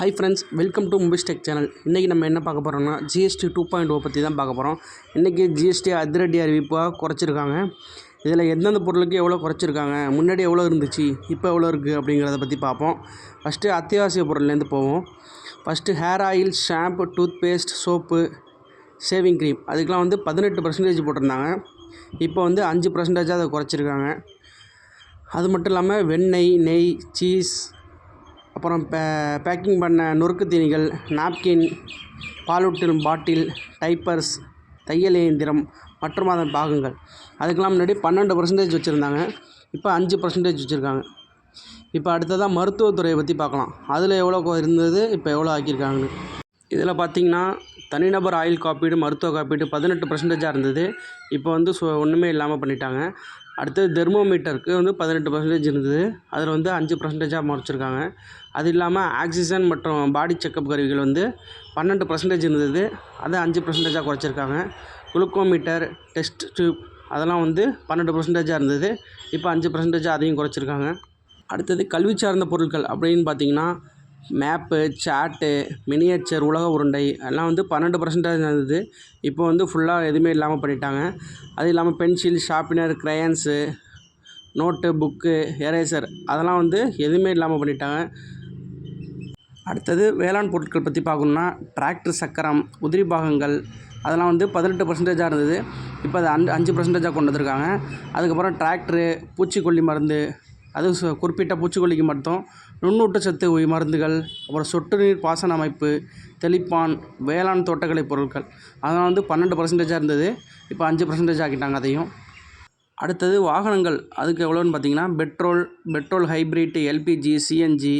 Hi friends welcome to movies tech channel இன்றைக்கி நம்ம என்ன பார்க்க போகிறோம்னா GST oh two point O பற்றி தான் பார்க்க போகிறோம் இன்றைக்கி ஜிஎஸ்டி அதிரடி அறிவிப்பாக குறைச்சிருக்காங்க. இதில் எந்தெந்த பொருளுக்கு எவ்வளோ குறைச்சிருக்காங்க முன்னாடி எவ்வளோ இருந்துச்சு இப்போ எவ்வளோ இருக்குது அப்படிங்கிறத பற்றி பார்ப்போம். ஃபஸ்ட்டு அத்தியாவசிய பொருள்லேருந்து போவோம். First hair oil shampoo toothpaste soap shaving cream அதுக்கெலாம் வந்து பதினெட்டு பர்சன்டேஜ் போட்டிருந்தாங்க. இப்போ வந்து அஞ்சு பர்சன்டேஜாக அதை குறைச்சிருக்காங்க. அது மட்டும் இல்லாமல் வெண்ணெய் நெய் சீஸ் அப்புறம் பே பேக்கிங் பண்ண நொறுக்கு தீனிகள் நாப்கின் பாலூட்டும் பாட்டில் டைப்பர்ஸ் தையல் இயந்திரம் மற்றும் அதன் பாகங்கள். அதுக்கெல்லாம் முன்னாடி பன்னெண்டு பர்சன்டேஜ் வச்சுருந்தாங்க. இப்போ அஞ்சு பர்சன்டேஜ் வச்சுருக்காங்க. இப்போ அடுத்ததாக மருத்துவத்துறையை பற்றி பார்க்கலாம். அதில் எவ்வளோ இருந்தது இப்போ எவ்வளோ ஆக்கியிருக்காங்கன்னு. இதில் பார்த்தீங்கன்னா தனிநபர் ஆயுள் காப்பீடு மருத்துவ காப்பீடு பதினெட்டு பர்சன்டேஜாக இருந்தது. இப்போ வந்து சு ஒன்றுமே இல்லாமல் பண்ணிட்டாங்க. அடுத்தது தெர்மோமீட்டருக்கு வந்து பதினெட்டு பர்சன்டேஜ் இருந்தது. அதில் வந்து அஞ்சு பர்சன்டேஜாக குறைச்சிருக்காங்க அது இல்லாமல் ஆக்சிஜன் மற்றும் பாடி செக்கப் கருவிகள் வந்து பன்னெண்டு பர்சன்டேஜ் இருந்தது. அதை அஞ்சு பர்சன்டேஜாக குறைச்சிருக்காங்க. குளுக்கோமீட்டர் டெஸ்ட் டியூப் அதெல்லாம் வந்து பன்னெண்டு பர்சன்டேஜாக இருந்தது. இப்போ அஞ்சு பர்சன்டேஜாக அதையும் குறைச்சிருக்காங்க. அடுத்தது கல்வி சார்ந்த பொருட்கள் அப்படின்னு பார்த்தீங்கன்னா மேப்பு சாட்டு மினியேச்சர் உலக உருண்டை எல்லாம் வந்து பன்னெண்டு பர்சன்டேஜ் இருந்தது. இப்போ வந்து ஃபுல்லாக எதுவுமே இல்லாமல் பண்ணிட்டாங்க. அது இல்லாமல் pencil sharpener crayons notebook eraser அதெல்லாம் வந்து எதுவுமே இல்லாமல் பண்ணிட்டாங்க. அடுத்தது வேளாண் பொருட்கள் பற்றி பார்க்கணுன்னா டிராக்டர் சக்கரம் உதிரி பாகங்கள் அதெல்லாம் வந்து பதினெட்டு பர்சன்டேஜாக இருந்தது. இப்போ அது அஞ்சு அஞ்சு பர்சன்டேஜாக கொண்டு வந்திருக்காங்க. அதுக்கப்புறம் டிராக்டரு பூச்சிக்கொல்லி மருந்து அதுவும் குறிப்பிட்ட பூச்சிக்கொல்லிக்கு மட்டும். நுண்ணூட்டச்சத்து மருந்துகள் அப்புறம் சொட்டு நீர் பாசன அமைப்பு தெளிப்பான் வேளாண் தோட்டக்கலை பொருட்கள். அதெல்லாம் வந்து பன்னெண்டு பர்சன்டேஜாக இருந்தது. இப்போ அஞ்சு பர்சன்டேஜ் ஆக்கிட்டாங்க அதையும். அடுத்தது வாகனங்கள். அதுக்கு எவ்வளோன்னு பார்த்தீங்கன்னா petrol petrol hybrid LPG CNG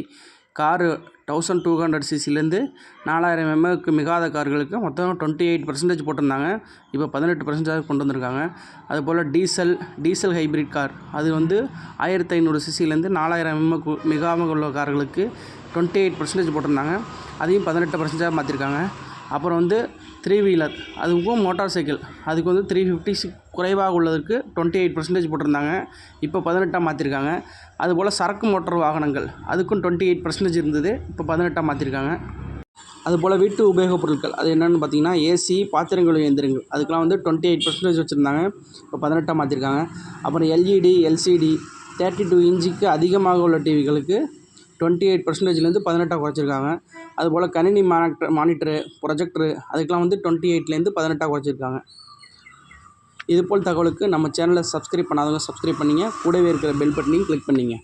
car thousand two hundred சிசிலேருந்து நாலாயிரம் எம்ஏக்கு மிகாத கார்களுக்கு மொத்தம் டுவெண்ட்டி எயிட் பர்சன்டேஜ் போட்டிருந்தாங்க. இப்போ பதினெட்டு பர்சன்டேஜ் கொண்டு வந்திருக்காங்க. அதுபோல் டீசல் டீசல் ஹைப்ரிட் கார் அது வந்து ஆயிரத்தி ஐநூறு சிசிலேருந்து நாலாயிரம் எம்ஏக்கு மிகாமல் உள்ள கார்களுக்கு டுவெண்ட்டி எயிட் பர்சன்டேஜ் போட்டிருந்தாங்க. அதையும் பதினெட்டு பர்சன்டேஜாக மாற்றிருக்காங்க அப்புறம் வந்து த்ரீ வீலர் அதுக்கும் மோட்டார் சைக்கிள் அதுக்கு வந்து த்ரீ ஃபிஃப்டி குறைவாக உள்ளதுக்கு டுவெண்ட்டி எயிட் பர்சன்டேஜ் போட்டிருந்தாங்க. இப்போ பதினெட்டாக மாற்றிருக்காங்க அதுபோல் சரக்கு மோட்டார் வாகனங்கள் அதுக்கும் டுவெண்ட்டி எயிட் பர்சன்டேஜ் இருந்தது. இப்போ பதினெட்டாக மாற்றிருக்காங்க அதுபோல் வீட்டு உபயோகப் பொருட்கள் அது என்னென்னு பார்த்தீங்கன்னா ஏசி பாத்திரங்கள் இயந்திரங்கள். அதுக்கெலாம் வந்து டுவெண்ட்டி எயிட் பர்சன்டேஜ் வச்சுருந்தாங்க. இப்போ பதினெட்டாக மாற்றிருக்காங்க அப்புறம் எல்இடி எல்சிடி தேர்ட்டி டூ இன்ச்சுக்கு அதிகமாக உள்ள டிவிகளுக்கு டுவெண்ட்டி எயிட் பர்சன்டேஜ்லேருந்து பதினெட்டாக குறைச்சிருக்காங்க. அதுபோல் கணினி மானிட்டர் மானிட்டரு ப்ரொஜெக்டரு அதுக்கெலாம் வந்து டுவெண்ட்டி எயிட்லேருந்து பதினெட்டாக குறைச்சிருக்காங்க. இதுபோல் தகவலுக்கு நம்ம சேனலை சப்ஸ்கிரைப் பண்ணாதவங்க சப்ஸ்கிரைப் பண்ணிங்க. கூடவே இருக்கிற பெல் பட்டனையும் கிளிக் பண்ணிங்க.